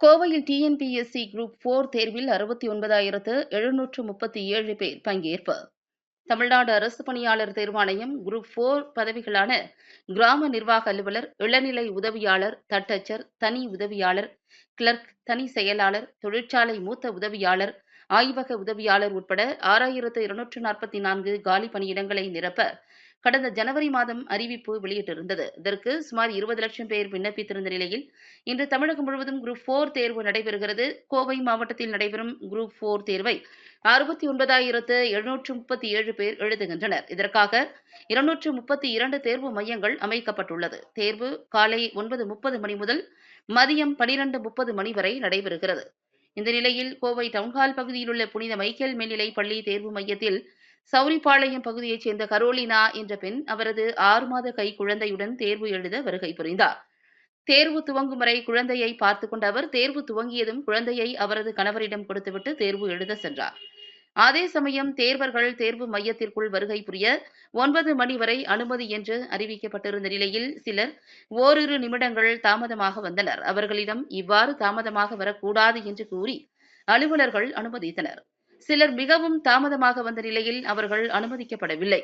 கோவையில் TNPSC group four தேர்வில் அறுபத்தி ஒன்பதாயிரத்து எழுநூற்று முப்பத்தி ஏழு பேர் பங்கேற்பு. தமிழ்நாடு அரசு பணியாளர் தேர்வாணையம் குரூப் போர் பதவிகளான கிராம நிர்வாக அலுவலர் இளநிலை உதவியாளர் தட்டச்சர் தனி உதவியாளர் கிளர்க் தனி செயலாளர் தொழிற்சாலை மூத்த உதவியாளர் ஆய்வக உதவியாளர் உட்பட ஆறாயிரத்து இருநூற்று நாற்பத்தி நான்கு காலி பணியிடங்களை நிரப்ப கடந்த ஜனவரி மாதம் அறிவிப்பு வெளியிட்டிருந்தது. இதற்கு சுமார் இருபது லட்சம் பேர் விண்ணப்பித்திருந்த நிலையில் இன்று தமிழகம் முழுவதும் குரூப் போர் தேர்வு நடைபெறுகிறது. கோவை மாவட்டத்தில் நடைபெறும் குரூப் போர் தேர்வை அறுபத்தி ஒன்பதாயிரத்து எழுநூற்று முப்பத்தி ஏழு பேர் எழுதுகின்றனர். இதற்காக இருநூற்று முப்பத்தி இரண்டு தேர்வு மையங்கள் அமைக்கப்பட்டுள்ளது. தேர்வு காலை ஒன்பது முப்பது மணி முதல் மதியம் பனிரெண்டு முப்பது மணி வரை நடைபெறுகிறது. இந்த நிலையில் கோவை டவுன்ஹால் பகுதியில் உள்ள புனித மைக்கேல் மேல்நிலை பள்ளி தேர்வு மையத்தில் சௌரிபாளையம் பகுதியைச் சேர்ந்த கரோலினா என்ற பெண் அவரது ஆறு மாத கை குழந்தையுடன் தேர்வு எழுத வருகை புரிந்தார். தேர்வு துவங்கும் வரை குழந்தையை பார்த்து கொண்ட அவர் தேர்வு துவங்கியதும் குழந்தையை அவரது கணவரிடம் கொடுத்துவிட்டு தேர்வு எழுத சென்றார். அதே சமயம் தேர்வர்கள் தேர்வு மையத்திற்குள் வருகை புரிய ஒன்பது மணி வரை அனுமதி என்று அறிவிக்கப்பட்டிருந்த நிலையில் சிலர் ஓரிரு நிமிடங்கள் தாமதமாக வந்தனர். அவர்களிடம் இவ்வாறு தாமதமாக வரக்கூடாது என்று கூறி அலுவலர்கள் அனுமதித்தனர். சிலர் மிகவும் தாமதமாக வந்த நிலையில் அவர்கள் அனுமதிக்கப்படவில்லை.